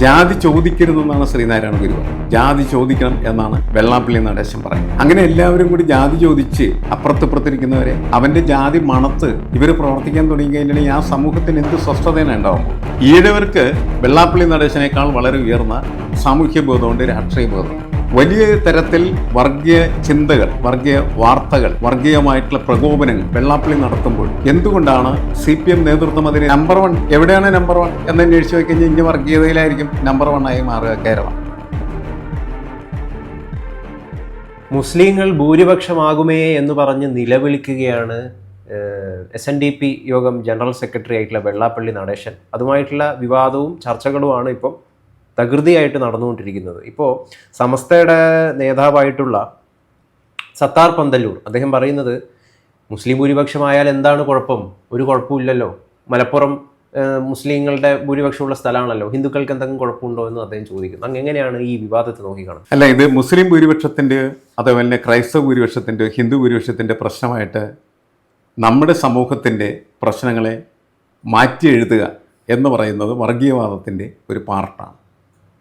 ജാതി ചോദിക്കരുതെന്നാണ് ശ്രീനാരായണ ഗുരു ജാതി ചോദിക്കണം എന്നാണ് വെള്ളാപ്പള്ളി നടേശൻ പറയുന്നത്. അങ്ങനെ എല്ലാവരും കൂടി ജാതി ചോദിച്ച് അപ്പുറത്തിപ്പുറത്തിരിക്കുന്നവരെ അവന്റെ ജാതി മണത്ത് ഇവർ പ്രവർത്തിക്കാൻ തുടങ്ങി ആ സമൂഹത്തിന് എന്ത് സ്വസ്ഥതയാണ് ഉണ്ടാവും ഈഴവർക്ക് വെള്ളാപ്പള്ളി നടേശനേക്കാൾ വളരെ ഉയർന്ന സാമൂഹ്യ ബോധമുണ്ട് രാഷ്ട്രീയ ബോധമുണ്ട് വലിയ തരത്തിൽ വർഗീയ ചിന്തകൾ വർഗീയ വാർത്തകൾ വർഗീയമായിട്ടുള്ള പ്രകോപനങ്ങൾ വെള്ളാപ്പള്ളി നടത്തുമ്പോൾ എന്തുകൊണ്ടാണ് സി പി എം നേതൃത്വം അതിന് നമ്പർ വൺ എവിടെയാണ് നമ്പർ വൺ എന്ന് അന്വേഷിച്ച് പോയി ഇനി വർഗീയതയിലായിരിക്കും നമ്പർ വൺ ആയി മാറുക കേരളം. മുസ്ലിങ്ങൾ ഭൂരിപക്ഷമാകുമേ എന്ന് പറഞ്ഞ് നിലവിളിക്കുകയാണ് എസ് എൻ ഡി പി യോഗം ജനറൽ സെക്രട്ടറി ആയിട്ടുള്ള വെള്ളാപ്പള്ളി നടേശൻ. അതുമായിട്ടുള്ള വിവാദവും ചർച്ചകളുമാണ് ഇപ്പം തകൃതിയായിട്ട് നടന്നുകൊണ്ടിരിക്കുന്നത്. ഇപ്പോൾ സമസ്തയുടെ നേതാവായിട്ടുള്ള സത്താർ പന്തല്ലൂർ അദ്ദേഹം പറയുന്നത് മുസ്ലിം ഭൂരിപക്ഷമായാൽ എന്താണ് കുഴപ്പം? ഒരു കുഴപ്പമില്ലല്ലോ. മലപ്പുറം മുസ്ലിങ്ങളുടെ ഭൂരിപക്ഷമുള്ള സ്ഥലമാണല്ലോ. ഹിന്ദുക്കൾക്ക് എന്തെങ്കിലും കുഴപ്പമുണ്ടോ എന്ന് അദ്ദേഹം ചോദിക്കുന്നു. അങ്ങ് എങ്ങനെയാണ് ഈ വിവാദത്തെ നോക്കിക്കാണുന്നത് അല്ല ഇത് മുസ്ലിം ഭൂരിപക്ഷത്തിന്റെ അതേപോലെ തന്നെ ക്രൈസ്തവ ഭൂരിപക്ഷത്തിന്റെ ഹിന്ദു ഭൂരിപക്ഷത്തിന്റെ പ്രശ്നമായിട്ട് നമ്മുടെ സമൂഹത്തിന്റെ പ്രശ്നങ്ങളെ മാറ്റി എഴുതുക എന്ന് പറയുന്നത് വർഗീയവാദത്തിന്റെ ഒരു പാർട്ടാണ്.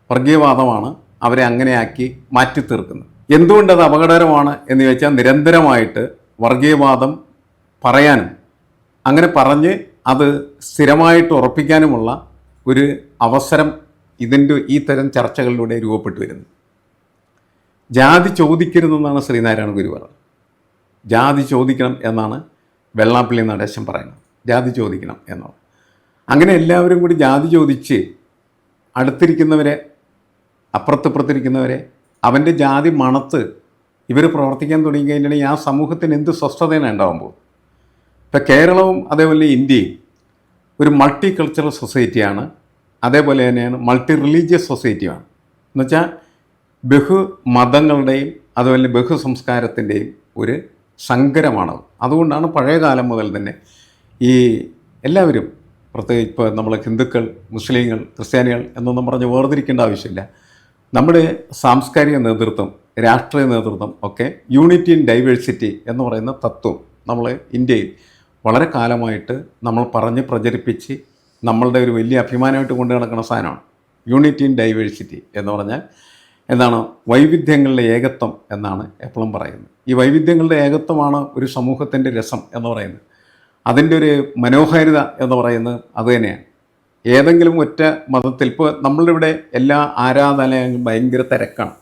വർഗീയവാദമാണ് അവരെ അങ്ങനെയാക്കി മാറ്റി തീർക്കുന്നത് എന്തുകൊണ്ടത് അപകടകരമാണ് എന്ന് ചോദിച്ചാൽ നിരന്തരമായിട്ട് വർഗീയവാദം പറയാനും അങ്ങനെ പറഞ്ഞ് അത് സ്ഥിരമായിട്ട് ഉറപ്പിക്കാനുമുള്ള ഒരു അവസരം ഇതിന്റെ ഈ തരം ചർച്ചകളിലൂടെ രൂപപ്പെട്ടു വരുന്നു. ജാതി ചോദിക്കരുതെന്നാണ് ശ്രീനാരായണ ഗുരു പറഞ്ഞത്. ജാതി ചോദിക്കണം എന്നാണ് വെള്ളാപ്പള്ളി നടേശൻ പറയുന്നത്. ജാതി ചോദിക്കണം എന്നാണ് അങ്ങനെ എല്ലാവരും കൂടി ജാതി ചോദിച്ച് അടുത്തിരിക്കുന്നവരെ അപ്പുറത്തിപ്പുറത്തിരിക്കുന്നവരെ അവന്റെ ജാതി മണത്ത് ഇവർ പ്രവർത്തിക്കാൻ തുടങ്ങി കഴിഞ്ഞിട്ടുണ്ടെങ്കിൽ ആ സമൂഹത്തിന് എന്ത് സ്വസ്ഥതയാണ് ഉണ്ടാകുമ്പോൾ ഇപ്പം കേരളവും അതേപോലെ ഇന്ത്യയും ഒരു മൾട്ടി കൾച്ചറൽ സൊസൈറ്റിയാണ് അതേപോലെ തന്നെയാണ് മൾട്ടി റിലീജിയസ് സൊസൈറ്റിയാണ് എന്നുവെച്ചാൽ ബഹു മതങ്ങളുടെയും അതുപോലെ ബഹു സംസ്കാരത്തിന്റെയും ഒരു സങ്കരമാണത്. അതുകൊണ്ടാണ് പഴയ കാലം മുതൽ തന്നെ ഈ എല്ലാവരും പ്രത്യേകിച്ച് ഇപ്പോൾ നമ്മൾ ഹിന്ദുക്കൾ മുസ്ലിങ്ങൾ ക്രിസ്ത്യാനികൾ എന്നൊന്നും പറഞ്ഞ് വേർതിരിക്കേണ്ട ആവശ്യമില്ല. നമ്മുടെ സാംസ്കാരിക നേതൃത്വം രാഷ്ട്രീയ നേതൃത്വം ഒക്കെ യൂണിറ്റി ഇൻ ഡൈവേഴ്സിറ്റി എന്ന് പറയുന്ന തത്വം നമ്മൾ ഇന്ത്യയിൽ വളരെ കാലമായിട്ട് നമ്മൾ പറഞ്ഞ് പ്രചരിപ്പിച്ച് നമ്മളുടെ ഒരു വലിയ അഭിമാനമായിട്ട് കൊണ്ടു നടക്കുന്ന സാധനമാണ്. യൂണിറ്റി ഇൻ ഡൈവേഴ്സിറ്റി എന്ന് പറഞ്ഞാൽ എന്താണ്? വൈവിധ്യങ്ങളുടെ ഏകത്വം എന്നാണ് എപ്പോഴും പറയുന്നത്. ഈ വൈവിധ്യങ്ങളുടെ ഏകത്വമാണ് ഒരു സമൂഹത്തിന്റെ രസം എന്ന് പറയുന്നത്. അതിന്റെ ഒരു മനോഹാരിത എന്ന് പറയുന്നത് അത് തന്നെയാണ്. ഏതെങ്കിലും ഒറ്റ മതത്തിൽ ഇപ്പോൾ നമ്മളുടെ ഇവിടെ എല്ലാ ആരാധനാലയങ്ങളും ഭയങ്കര തിരക്കാണ്.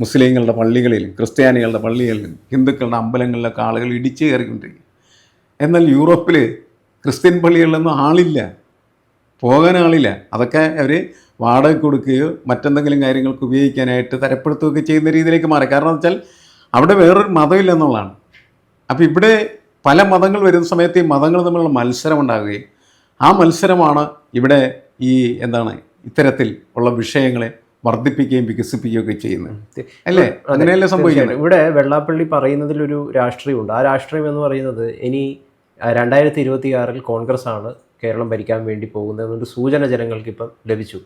മുസ്ലിങ്ങളുടെ പള്ളികളിലും ക്രിസ്ത്യാനികളുടെ പള്ളികളിലും ഹിന്ദുക്കളുടെ അമ്പലങ്ങളിലൊക്കെ ആളുകൾ ഇടിച്ചു കയറിക്കൊണ്ടിരിക്കും. എന്നാൽ യൂറോപ്പിൽ ക്രിസ്ത്യൻ പള്ളികളിലൊന്നും ആളില്ല. പോകാൻ ആളില്ല. അതൊക്കെ അവർ വാടക കൊടുക്കുകയോ മറ്റെന്തെങ്കിലും കാര്യങ്ങൾക്ക് ഉപയോഗിക്കാനായിട്ട് തരപ്പെടുത്തുകയൊക്കെ ചെയ്യുന്ന രീതിയിലേക്ക് മാറി. കാരണം എന്ന് വെച്ചാൽ അവിടെ വേറൊരു മതമില്ല എന്നുള്ളതാണ്. അപ്പോൾ ഇവിടെ പല മതങ്ങൾ വരുന്ന സമയത്ത് ഈ മതങ്ങൾ തമ്മിലുള്ള മത്സരം ഉണ്ടാകുകയും ആ മത്സരമാണ് ഇവിടെ ഈ എന്താണ് ഇത്തരത്തിൽ ഉള്ള വിഷയങ്ങളെ വർദ്ധിപ്പിക്കുകയും വികസിപ്പിക്കുകയും ഒക്കെ ചെയ്യുന്നത്. അല്ലേ? അങ്ങനെയല്ലേ സംഭവിക്കുന്നത്? ഇവിടെ വെള്ളാപ്പള്ളി പറയുന്നതിലൊരു രാഷ്ട്രീയമുണ്ട്. ആ രാഷ്ട്രീയം എന്ന് പറയുന്നത് ഇനി രണ്ടായിരത്തി ഇരുപത്തി ആറിൽ കോൺഗ്രസ് ആണ് കേരളം ഭരിക്കാൻ വേണ്ടി പോകുന്നതെന്നൊരു സൂചന ജനങ്ങൾക്ക് ഇപ്പം ലഭിച്ചു.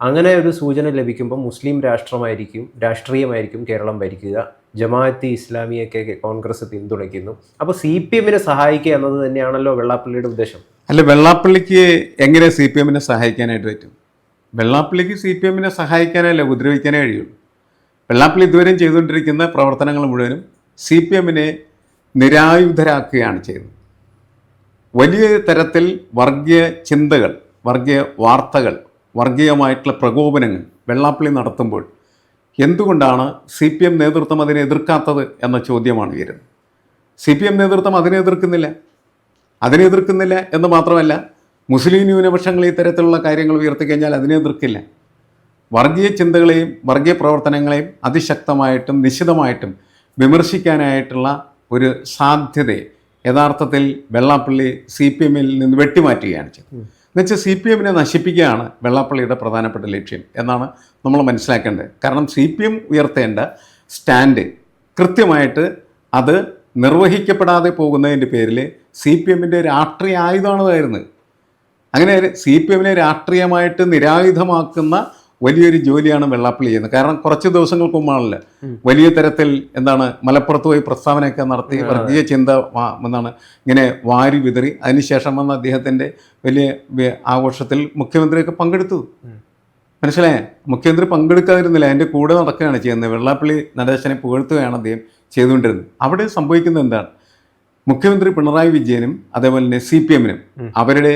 അങ്ങനെ ഒരു സൂചന ലഭിക്കുമ്പോൾ മുസ്ലിം രാഷ്ട്രമായിരിക്കും രാഷ്ട്രീയമായിരിക്കും കേരളം ഭരിക്കുക. ജമാഅത്തി ഇസ്ലാമിയൊക്കെ കോൺഗ്രസ് പിന്തുണയ്ക്കുന്നു. അപ്പോൾ സി പി എമ്മിനെ സഹായിക്കുക എന്നത് തന്നെയാണല്ലോ വെള്ളാപ്പള്ളിയുടെ ഉദ്ദേശം. അല്ല വെള്ളാപ്പള്ളിക്ക് എങ്ങനെ സി പി എമ്മിനെ സഹായിക്കാനായിട്ട് പറ്റും? വെള്ളാപ്പള്ളിക്ക് സി പി എമ്മിനെ സഹായിക്കാനല്ല ഉപദ്രവിക്കാനേ കഴിയുള്ളൂ. വെള്ളാപ്പള്ളി ഇതുവരെയും ചെയ്തുകൊണ്ടിരിക്കുന്ന പ്രവർത്തനങ്ങൾ മുഴുവനും സി പി എമ്മിനെ നിരായുധരാക്കുകയാണ് ചെയ്തത് വലിയ തരത്തിൽ വർഗീയ ചിന്തകൾ വർഗീയ വാർത്തകൾ വർഗീയമായിട്ടുള്ള പ്രകോപനങ്ങൾ വെള്ളാപ്പള്ളി നടത്തുമ്പോൾ എന്തുകൊണ്ടാണ് സി പി എം നേതൃത്വം അതിനെ എതിർക്കാത്തത് എന്ന ചോദ്യമാണ് ഉയരുന്നത്? സി പി എം നേതൃത്വം അതിനെ എതിർക്കുന്നില്ല. അതിനെ എതിർക്കുന്നില്ല എന്ന് മാത്രമല്ല മുസ്ലിം ന്യൂനപക്ഷങ്ങൾ ഇത്തരത്തിലുള്ള തരത്തിലുള്ള കാര്യങ്ങൾ ഉയർത്തിക്കഴിഞ്ഞാൽ അതിനെ എതിർക്കില്ല. വർഗീയ ചിന്തകളെയും വർഗീയ പ്രവർത്തനങ്ങളെയും അതിശക്തമായിട്ടും നിശിതമായിട്ടും വിമർശിക്കാനായിട്ടുള്ള ഒരു സാധ്യതയെ യഥാർത്ഥത്തിൽ വെള്ളാപ്പള്ളി സി പി എമ്മിൽ നിന്ന് വെട്ടിമാറ്റുകയാണ് ചെയ്തത്. എന്നുവെച്ചാൽ സി പി എമ്മിനെ നശിപ്പിക്കുകയാണ് വെള്ളാപ്പള്ളിയുടെ പ്രധാനപ്പെട്ട ലക്ഷ്യം എന്നാണ് നമ്മൾ മനസ്സിലാക്കേണ്ടത്. കാരണം സി പി എം ഉയർത്തേണ്ട സ്റ്റാൻഡ് കൃത്യമായിട്ട് അത് നിർവഹിക്കപ്പെടാതെ പോകുന്നതിന്റെ പേരിൽ സി പി എമ്മിന്റെ രാഷ്ട്രീയ ആയുധമാണ് വരുന്നത് അങ്ങനെ സി പി എമ്മിനെ രാഷ്ട്രീയമായിട്ട് നിരായുധമാക്കുന്ന വലിയൊരു ജോലിയാണ് വെള്ളാപ്പള്ളി ചെയ്യുന്നത്. കാരണം കുറച്ച് ദിവസങ്ങൾക്ക് മുമ്പാണല്ലോ. വലിയ തരത്തിൽ എന്താണ് മലപ്പുറത്ത് പോയി പ്രസ്താവനയൊക്കെ നടത്തി വർഗീയ ചിന്ത എന്നാണ് ഇങ്ങനെ വാരി വിതറി അതിനുശേഷം വന്ന അദ്ദേഹത്തിന്റെ വലിയ ആഘോഷത്തിൽ മുഖ്യമന്ത്രിയൊക്കെ പങ്കെടുത്തു. മനസ്സിലായേ? മുഖ്യമന്ത്രി പങ്കെടുക്കാതിരുന്നില്ല. അതിന്റെ കൂടെ നടക്കുകയാണ് ചെയ്യുന്നത്. വെള്ളാപ്പള്ളി നടേശനെ പുകഴ്ത്തുകയാണ് അദ്ദേഹം ചെയ്തുകൊണ്ടിരുന്നത്. അവിടെ സംഭവിക്കുന്നത് എന്താണ്? മുഖ്യമന്ത്രി പിണറായി വിജയനും അതേപോലെ തന്നെ സി പി എമ്മിനും അവരുടെ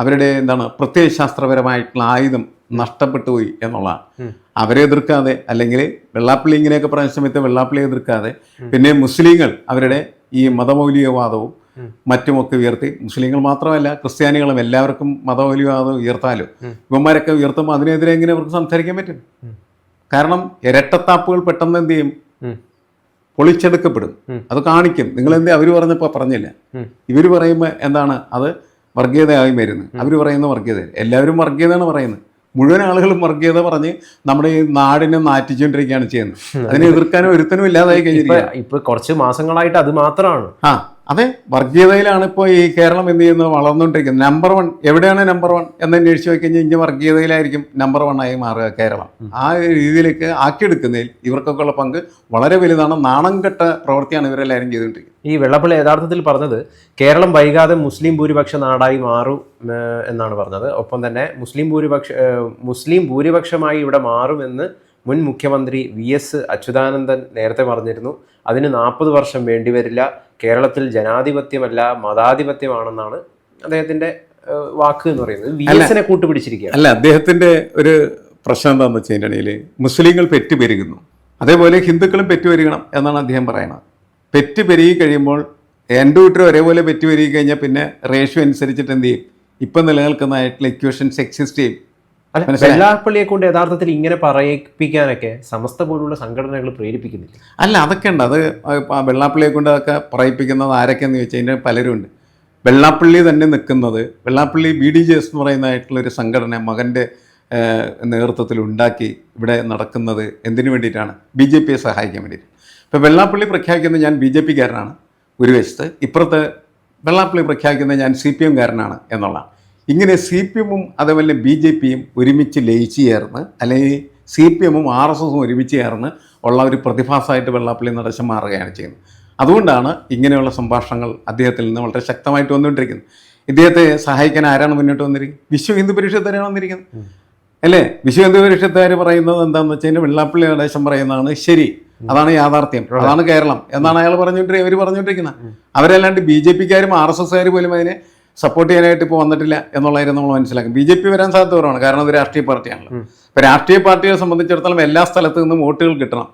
അവരുടെ എന്താണ് പ്രത്യയശാസ്ത്രപരമായിട്ടുള്ള ആയുധം നഷ്ടപ്പെട്ടു പോയി എന്നുള്ളതാണ്. അവരെ എതിർക്കാതെ അല്ലെങ്കിൽ വെള്ളാപ്പള്ളി ഇങ്ങനെയൊക്കെ പറയുന്ന സമയത്ത് വെള്ളാപ്പള്ളി എതിർക്കാതെ പിന്നെ മുസ്ലിങ്ങൾ അവരുടെ ഈ മതമൗലികവാദവും മറ്റുമൊക്കെ ഉയർത്തി. മുസ്ലിങ്ങൾ മാത്രമല്ല ക്രിസ്ത്യാനികളും എല്ലാവർക്കും മതമൗലികവാദം ഉയർത്താലും ഇവന്മാരൊക്കെ ഉയർത്തുമ്പോൾ അതിനെതിരെ എങ്ങനെ അവർക്ക് സംസാരിക്കാൻ പറ്റും? കാരണം ഇരട്ടത്താപ്പുകൾ പെട്ടെന്ന് എന്ത് ചെയ്യും. പൊളിച്ചെടുക്കപ്പെടും. അത് കാണിക്കും. നിങ്ങൾ എന്ത് അവർ പറഞ്ഞപ്പോൾ പറഞ്ഞില്ല ഇവർ പറയുമ്പോൾ എന്താണ്? അത് വർഗീയതയായി വരുന്നത് അവർ പറയുന്ന വർഗീയത. എല്ലാവരും വർഗീയതയാണ് പറയുന്നത്. മുഴുവൻ ആളുകളും വർഗീയത പറഞ്ഞ് നമ്മുടെ ഈ നാടിനെ നാറ്റിച്ചുകൊണ്ടിരിക്കുകയാണ് ചെയ്യുന്നത്. അതിനെ എതിർക്കാനും ഒരുത്തനും ഇല്ലാതായി കഴിഞ്ഞിരിക്കുക ഇപ്പൊ കുറച്ച് മാസങ്ങളായിട്ട് അത് മാത്രമാണ്. ആ. അതെ വർഗീയതയിലാണ് ഇപ്പോൾ ഈ കേരളം എന്ത് ചെയ്യുന്നത്? വളർന്നുകൊണ്ടിരിക്കുന്നത്. നമ്പർ വൺ എവിടെയാണ് നമ്പർ വൺ എന്ന് അന്വേഷിച്ച് നോക്കിക്കഴിഞ്ഞാൽ കഴിഞ്ഞാൽ ഇങ്ങനെ വർഗീയതയിലായിരിക്കും നമ്പർ വൺ ആയി മാറുക കേരളം. ആ രീതിയിലേക്ക് ആക്കിയെടുക്കുന്നതിൽ ഇവർക്കൊക്കെ ഉള്ള പങ്ക് വളരെ വലുതാണ്. നാണം കെട്ട പ്രവൃത്തിയാണ് ഇവരെല്ലാവരും ചെയ്തുകൊണ്ടിരിക്കുന്നത്. ഈ വെള്ളപ്പള്ളി യഥാർത്ഥത്തിൽ പറഞ്ഞത് കേരളം വൈകാതെ മുസ്ലിം ഭൂരിപക്ഷ നാടായി മാറും എന്നാണ് പറഞ്ഞത്. ഒപ്പം തന്നെ മുസ്ലിം ഭൂരിപക്ഷ മുസ്ലിം ഭൂരിപക്ഷമായി ഇവിടെ മാറുമെന്ന് മുൻ മുഖ്യമന്ത്രി വി എസ് അച്യുതാനന്ദൻ നേരത്തെ പറഞ്ഞിരുന്നു. അതിന് നാൽപ്പത് വർഷം വേണ്ടിവരില്ല കേരളത്തിൽ ജനാധിപത്യമല്ല മതാധിപത്യമാണെന്നാണ് അദ്ദേഹത്തിന്റെ വാക്ക് എന്ന് പറയുന്നത്. വി എസിനെ കൂട്ടുപിടിച്ചിരിക്കുകയാണ്. അല്ല അദ്ദേഹത്തിന്റെ ഒരു പ്രശ്നം എന്താണെന്ന് വെച്ച് കഴിഞ്ഞാൽ മുസ്ലിങ്ങൾ പെറ്റുപെരുകുന്നു. അതേപോലെ ഹിന്ദുക്കളും പെറ്റുപെരുകണം എന്നാണ് അദ്ദേഹം പറയുന്നത്. പെറ്റ് പെരുകി കഴിയുമ്പോൾ രണ്ട് കൂട്ടരും ഒരേപോലെ പെറ്റുപെരുകി കഴിഞ്ഞാൽ പിന്നെ റേഷ്യോ അനുസരിച്ചിട്ട് എന്ത് ചെയ്യും? ഇപ്പം നിലനിൽക്കുന്നതായിട്ടുള്ള ഇക്വേഷൻസ് എക്സിസ്റ്റ് ചെയ്യും. വെള്ളാപ്പള്ളിയെ കൊണ്ട് യഥാർത്ഥത്തിൽ ഇങ്ങനെ പറയിപ്പിക്കാനൊക്കെ സമസ്ത പോലുള്ള സംഘടനകൾ പ്രേരിപ്പിക്കുന്നില്ല? അല്ല അതൊക്കെ ഉണ്ട്. അത് വെള്ളാപ്പള്ളിയെ കൊണ്ട് അതൊക്കെ പറയിപ്പിക്കുന്നത് ആരൊക്കെയെന്ന് ചോദിച്ചു കഴിഞ്ഞാൽ പലരും ഉണ്ട് വെള്ളാപ്പള്ളി തന്നെ നിൽക്കുന്നത് Vellappally B D J S എന്ന് പറയുന്നതായിട്ടുള്ള ഒരു സംഘടന മകന്റെ നേതൃത്വത്തിൽ ഉണ്ടാക്കി ഇവിടെ നടക്കുന്നത് എന്തിനു വേണ്ടിയിട്ടാണ്? ബി ജെ പിയെ സഹായിക്കാൻ വേണ്ടിയിട്ട്. ഇപ്പോൾ വെള്ളാപ്പള്ളി പ്രഖ്യാപിക്കുന്നത് ഞാൻ ബി ജെ പിക്കാരനാണ് ഒരു വശത്ത്. ഇപ്പുറത്ത് വെള്ളാപ്പള്ളി പ്രഖ്യാപിക്കുന്നത് ഞാൻ സി പി എംകാരനാണ് എന്നുള്ള ഇങ്ങനെ സി പി എമ്മും അതേപോലെ ബി ജെ പിയും ഒരുമിച്ച് ലയിച്ച് ചേർന്ന് അല്ലെങ്കിൽ സി പി എമ്മും ആർ എസ് എസും ഒരുമിച്ച് ചേർന്ന് ഉള്ള ഒരു പ്രതിഭാസമായിട്ട് വെള്ളാപ്പള്ളി നടശം മാറുകയാണ് ചെയ്യുന്നത്. അതുകൊണ്ടാണ് ഇങ്ങനെയുള്ള സംഭാഷണങ്ങൾ അദ്ദേഹത്തിൽ നിന്ന് വളരെ ശക്തമായിട്ട് വന്നുകൊണ്ടിരിക്കുന്നത്. ഇദ്ദേഹത്തെ സഹായിക്കാൻ ആരാണ് മുന്നോട്ട് വന്നിരിക്കുന്നത്? വിശ്വ ഹിന്ദു പരിഷത്തുകാരാണ് വന്നിരിക്കുന്നത്. അല്ലേ? വിശ്വ ഹിന്ദു പരിഷത്തുകാർ പറയുന്നത് എന്താണെന്ന് വെച്ച് കഴിഞ്ഞാൽ വെള്ളാപ്പള്ളി നടേശം പറയുന്നതാണ് ശരി അതാണ് യാഥാർത്ഥ്യം അതാണ് കേരളം എന്നാണ് അയാൾ പറഞ്ഞുകൊണ്ടിരിക്കുന്നത് അവർ പറഞ്ഞുകൊണ്ടിരിക്കുന്നത്. അവരല്ലാണ്ട് ബി ജെ പിക്കാരും ആർ എസ് എസ്കാർ പോലും അതിനെ സപ്പോർട്ട് ചെയ്യാനായിട്ട് ഇപ്പോൾ വന്നിട്ടില്ല എന്നുള്ളതായിരുന്നു നമ്മൾ മനസ്സിലാക്കും ബി ജെ പി വരാൻ സാധ്യത കുറവാണ്. കാരണം അത് രാഷ്ട്രീയ പാർട്ടിയാണല്ലോ. ഇപ്പൊ രാഷ്ട്രീയ പാർട്ടിയെ സംബന്ധിച്ചിടത്തോളം എല്ലാ സ്ഥലത്തു നിന്നും വോട്ടുകൾ കിട്ടണം.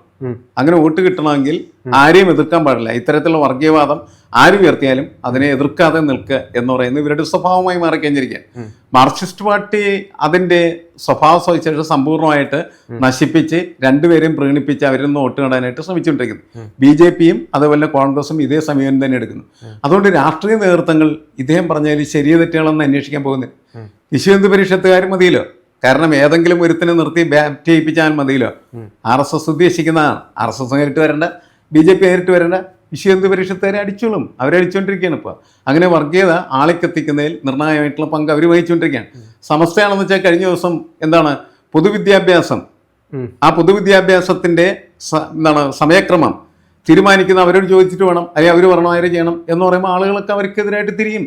അങ്ങനെ വോട്ട് കിട്ടണമെങ്കിൽ ആരെയും എതിർക്കാൻ പാടില്ല. ഇത്തരത്തിലുള്ള വർഗീയവാദം ആര് ഉയർത്തിയാലും അതിനെ എതിർക്കാതെ നിൽക്കുക എന്ന് പറയുന്നത് ഇവരുടെ സ്വഭാവമായി മാറിക്കഴിഞ്ഞിരിക്കുക മാർക്സിസ്റ്റ് പാർട്ടി അതിന്റെ സ്വഭാവ സവിശേഷത സമ്പൂർണമായിട്ട് നശിപ്പിച്ച് രണ്ടുപേരെയും പ്രീണിപ്പിച്ച് അവരിൽ നിന്ന് വോട്ട് നേടാനായിട്ട് ശ്രമിച്ചുകൊണ്ടിരിക്കുന്നു. ബി ജെ പിയും അതുപോലെ കോൺഗ്രസും ഇതേ സമീപനം തന്നെ എടുക്കുന്നു. അതുകൊണ്ട് രാഷ്ട്രീയ നേതൃത്വങ്ങൾ ഇദ്ദേഹം പറഞ്ഞതിൽ ശരിയ തെറ്റുകളൊന്നും അന്വേഷിക്കാൻ പോകുന്നില്ല. വിശ്വഹിന്ദു പരിഷത്തുകാർ മതിയല്ലോ? കാരണം ഏതെങ്കിലും ഒരുത്തിനെ നിർത്തി ബാറ്റ് ചെയ്യിപ്പിച്ചാൽ മതിയല്ലോ ആർ എസ് എസ് ഉദ്ദേശിക്കുന്നതാണ്. ആർ എസ് എസ് നേരിട്ട് വരേണ്ട ബി ജെ പി നേരിട്ട് വരേണ്ട വിശ്വഹിന്ദു പരിഷത്തുകാരെ അടിച്ചോളും അവരടിച്ചുകൊണ്ടിരിക്കുകയാണ് ഇപ്പോൾ അങ്ങനെ വർഗീയത ആളിക്കെത്തിക്കുന്നതിൽ നിർണായകമായിട്ടുള്ള പങ്ക് അവർ വഹിച്ചുകൊണ്ടിരിക്കുകയാണ്. സമസ്തയാണെന്ന് വെച്ചാൽ കഴിഞ്ഞ ദിവസം എന്താണ്? പൊതുവിദ്യാഭ്യാസം. ആ പൊതുവിദ്യാഭ്യാസത്തിന്റെ എന്താണ് സമയക്രമം തീരുമാനിക്കുന്ന അവരോട് ചോദിച്ചിട്ട് വേണം അല്ലെങ്കിൽ അവർ പറഞ്ഞമാതിരി ചെയ്യണം എന്ന് പറയുമ്പോൾ ആളുകളൊക്കെ അവർക്കെതിരായിട്ട് തിരിയും.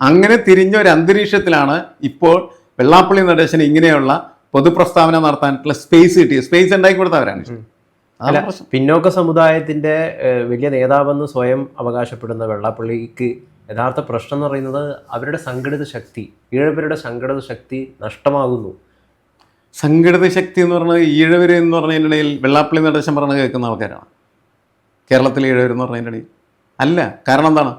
അങ്ങനെ തിരിഞ്ഞ ഒരു അന്തരീക്ഷത്തിലാണ് ഇപ്പോൾ വെള്ളാപ്പള്ളി നടേശന് ഇങ്ങനെയുള്ള പൊതുപ്രസ്താവന നടത്താനുള്ള സ്പേസ് കിട്ടിയത്. സ്പേസ് ഉണ്ടാക്കി കൊടുത്തവരാണ്. അല്ല. പിന്നോക്ക സമുദായത്തിന്റെ വലിയ നേതാവെന്ന് സ്വയം അവകാശപ്പെടുന്ന വെള്ളാപ്പള്ളിക്ക് യഥാർത്ഥ പ്രശ്നം എന്ന് പറയുന്നത് അവരുടെ സംഘടിത ശക്തി ഈഴവരുടെ സംഘടിത ശക്തി നഷ്ടമാകുന്നു. സംഘടിത ശക്തി എന്ന് പറയുന്നത് ഈഴവര് എന്ന് പറഞ്ഞതിനിടയിൽ വെള്ളാപ്പള്ളി നടേശൻ പറഞ്ഞ് കേൾക്കുന്ന ആൾക്കാരാണ്. കേരളത്തിലെ ഈഴവർ എന്ന് പറഞ്ഞതിനിടയിൽ അല്ല കാരണം എന്താണ്?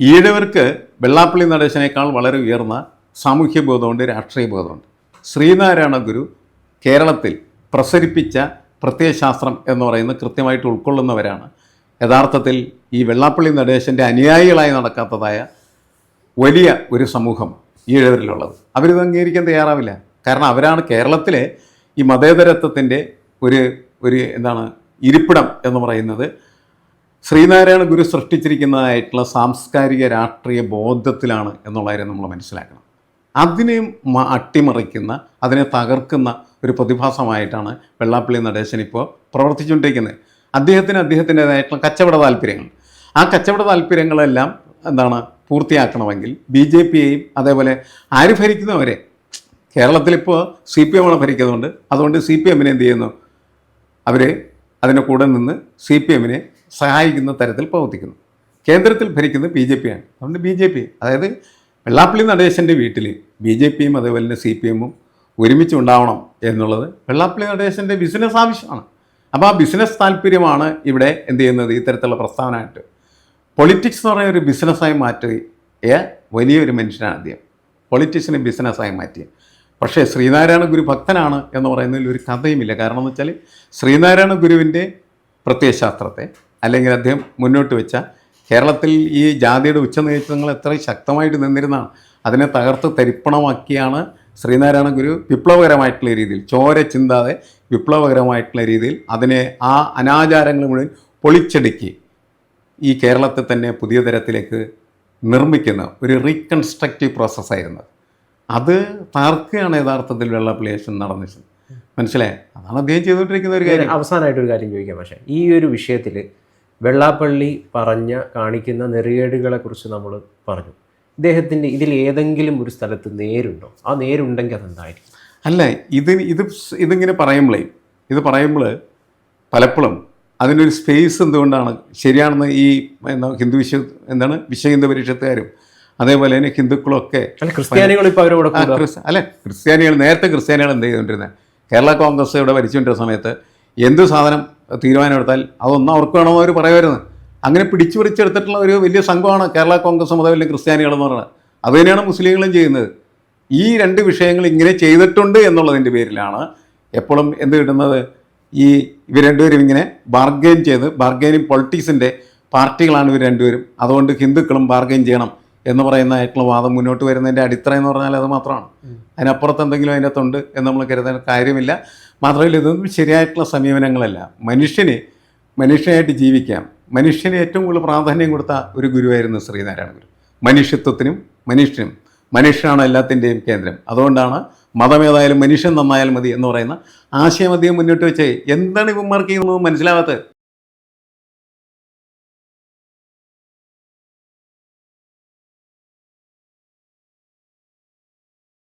ഈഴവർക്ക് വെള്ളാപ്പള്ളി നടേശനേക്കാൾ വളരെ ഉയർന്ന സാമൂഹ്യ ബോധമുണ്ട് രാഷ്ട്രീയ ബോധമുണ്ട് ശ്രീനാരായണ ഗുരു കേരളത്തിൽ പ്രസരിപ്പിച്ച പ്രത്യയശാസ്ത്രം എന്ന് പറയുന്നത് കൃത്യമായിട്ട് ഉൾക്കൊള്ളുന്നവരാണ്. യഥാർത്ഥത്തിൽ ഈ വെള്ളാപ്പള്ളി നടേശന്റെ അനുയായികളായി നടക്കാത്തതായ വലിയ ഒരു സമൂഹം ഈഴവരിലുള്ളത് അവരിത് അംഗീകരിക്കാൻ തയ്യാറാവില്ല. കാരണം അവരാണ് കേരളത്തിലെ ഈ മതേതരത്വത്തിന്റെ ഒരു ഒരു എന്താണ് ഇരിപ്പിടം എന്ന് പറയുന്നത്. ശ്രീനാരായണ ഗുരു സൃഷ്ടിച്ചിരിക്കുന്നതായിട്ടുള്ള സാംസ്കാരിക രാഷ്ട്രീയ ബോധത്തിലാണ് എന്നുള്ള കാര്യം നമ്മൾ മനസ്സിലാക്കണം. അതിനെ അട്ടിമറിക്കുന്ന അതിനെ തകർക്കുന്ന ഒരു പ്രതിഭാസമായിട്ടാണ് വെള്ളാപ്പള്ളി നടേശൻ ഇപ്പോൾ പ്രവർത്തിച്ചുകൊണ്ടിരിക്കുന്നത്. അദ്ദേഹത്തിന് അദ്ദേഹത്തിന്റെതായിട്ടുള്ള കച്ചവട താല്പര്യങ്ങൾ. ആ കച്ചവട താല്പര്യങ്ങളെല്ലാം എന്താണ് പൂർത്തിയാക്കണമെങ്കിൽ ബി ജെ പിയെയും അതേപോലെ ആര് ഭരിക്കുന്നവരെ? കേരളത്തിലിപ്പോൾ സി പി എമ്മാണ് ഭരിക്കുന്നുണ്ട് അതുകൊണ്ട് സി പി എമ്മിനെ എന്ത് ചെയ്യുന്നു? അവർ അതിന്റെ കൂടെ നിന്ന് സി പി എമ്മിനെ സഹായിക്കുന്ന തരത്തിൽ പ്രവർത്തിക്കുന്നു. കേന്ദ്രത്തിൽ ഭരിക്കുന്നത് ബി ജെ പി ആണ്. അതുകൊണ്ട് ബി ജെ പി അതായത് വെള്ളാപ്പള്ളി നടേശന്റെ വീട്ടിൽ ബി ജെ പിയും അതേപോലെ തന്നെ സി പി എമ്മും ഒരുമിച്ച് ഉണ്ടാവണം എന്നുള്ളത് വെള്ളാപ്പള്ളി നടേശന്റെ ബിസിനസ് ആവശ്യമാണ്. അപ്പോൾ ആ ബിസിനസ് താല്പര്യമാണ് ഇവിടെ എന്ത് ചെയ്യുന്നത്? ഇത്തരത്തിലുള്ള പ്രസ്താവനയായിട്ട്. പൊളിറ്റിക്സ് എന്ന് പറയുന്ന ഒരു ബിസിനസ്സായി മാറ്റിയ വലിയൊരു മനുഷ്യനാണ് അദ്ദേഹം പൊളിറ്റിക്സിനെ ബിസിനസ്സായി മാറ്റിയ. പക്ഷേ ശ്രീനാരായണ ഗുരു ഭക്തനാണ് എന്ന് പറയുന്നതിൽ ഒരു കഥയുമില്ല. കാരണം എന്ന് വെച്ചാൽ ശ്രീനാരായണ ഗുരുവിന്റെ പ്രത്യയശാസ്ത്രത്തെ അല്ലെങ്കിൽ അദ്ദേഹം മുന്നോട്ട് വെച്ച കേരളത്തിൽ ഈ ജാതിയുടെ ഉച്ചനീചങ്ങൾ എത്ര ശക്തമായിട്ട് നിന്നിരുന്നതാണ്. അതിനെ തകർത്ത് തരിപ്പണമാക്കിയാണ് ശ്രീനാരായണ ഗുരു വിപ്ലവകരമായിട്ടുള്ള രീതിയിൽ ചോര ചിന്താതെ വിപ്ലവകരമായിട്ടുള്ള രീതിയിൽ അതിനെ ആ അനാചാരങ്ങൾ മുഴുവൻ പൊളിച്ചടുക്കി ഈ കേരളത്തെ തന്നെ പുതിയ തരത്തിലേക്ക് നിർമ്മിക്കുന്ന ഒരു റീകൺസ്ട്രക്റ്റീവ് പ്രോസസ്സായിരുന്നു അത്. തകർക്കുകയാണ് യഥാർത്ഥത്തിൽ വെള്ളപ്ലിയേഷൻ നടന്നത്. മനസ്സിലെ അതാണ് അദ്ദേഹം ചെയ്തുകൊണ്ടിരിക്കുന്ന ഒരു കാര്യം. അവസാനമായിട്ട് ഒരു കാര്യം ചോദിക്കാം പക്ഷേ ഈ ഒരു വിഷയത്തിൽ വെള്ളാപ്പള്ളി പറഞ്ഞ കാണിക്കുന്ന നെറികേടുകളെ കുറിച്ച് നമ്മൾ പറഞ്ഞു. ഇദ്ദേഹത്തിന്റെ ഇതിൽ ഏതെങ്കിലും ഒരു സ്ഥലത്ത് നേരുണ്ടോ? ആ നേരുണ്ടെങ്കിൽ അതെന്തായിരിക്കും? അല്ല ഇത് ഇത് ഇതിങ്ങനെ പറയുമ്പോഴേ ഇത് പറയുമ്പോൾ പലപ്പോഴും അതിനൊരു സ്പേസ് എന്തുകൊണ്ടാണ്? ശരിയാണെന്ന് ഈ എന്താ ഹിന്ദു വിശ്വ എന്താണ് വിശ്വ ഹിന്ദു പരിഷത്തുകാരും അതേപോലെ തന്നെ ഹിന്ദുക്കളൊക്കെ ക്രിസ്ത്യാനികൾ ഇപ്പോൾ അവരോട് അല്ല ക്രിസ്ത്യാനികൾ നേരത്തെ ക്രിസ്ത്യാനികൾ എന്ത് ചെയ്തുകൊണ്ടിരുന്നത് കേരള കോൺഗ്രസ് ഇവിടെ ഭരിച്ചുകൊണ്ടിരുന്ന സമയത്ത് എന്ത് സാധനം തീരുമാനമെടുത്താൽ അതൊന്നും അവർക്ക് വേണമെന്ന് അവർ പറയുമായിരുന്നു. അങ്ങനെ പിടിച്ചു പിടിച്ചെടുത്തിട്ടുള്ള ഒരു വലിയ സംഘമാണ് കേരള കോൺഗ്രസ് മുതൽ ക്രിസ്ത്യാനികൾ എന്ന് പറയുന്നത്. അത് തന്നെയാണ് മുസ്ലിങ്ങളും ചെയ്യുന്നത്. ഈ രണ്ട് വിഷയങ്ങൾ ഇങ്ങനെ ചെയ്തിട്ടുണ്ട് എന്നുള്ളതിന്റെ പേരിലാണ് എപ്പോഴും എന്ത് കിട്ടുന്നത്? ഈ ഇവർ രണ്ടുപേരും ഇങ്ങനെ ബാർഗെയിൻ ചെയ്ത് ബാർഗെയിനിങ് പൊളിറ്റിക്സിന്റെ പാർട്ടികളാണ് ഇവർ രണ്ടുപേരും. അതുകൊണ്ട് ഹിന്ദുക്കളും ബാർഗെയിൻ ചെയ്യണം എന്ന് പറയുന്നതായിട്ടുള്ള വാദം മുന്നോട്ട് വരുന്നതിന്റെ അടിത്തറ എന്ന് പറഞ്ഞാൽ അത് മാത്രമാണ്. അതിനപ്പുറത്ത് എന്തെങ്കിലും അതിന്റെ എന്ന് നമ്മൾ കരുതേണ്ട കാര്യമില്ല. മാത്രമല്ല ഇതൊന്നും ശരിയായിട്ടുള്ള സമീപനങ്ങളല്ല. മനുഷ്യന് മനുഷ്യനായിട്ട് ജീവിക്കാം. മനുഷ്യന് ഏറ്റവും കൂടുതൽ പ്രാധാന്യം കൊടുത്ത ഒരു ഗുരുവായിരുന്നു ശ്രീനാരായണ ഗുരു. മനുഷ്യത്വത്തിനും മനുഷ്യനും മനുഷ്യനാണ് എല്ലാത്തിന്റെയും കേന്ദ്രം. അതുകൊണ്ടാണ് മതമേതായാലും മനുഷ്യൻ നന്നായാൽ മതി എന്ന് പറയുന്ന ആശയം അദ്ദേഹം മുന്നോട്ട് വെച്ചേ എന്താണ് ഇവന്മാർക്ക് ഇതൊന്നും മനസ്സിലാവാത്തത്?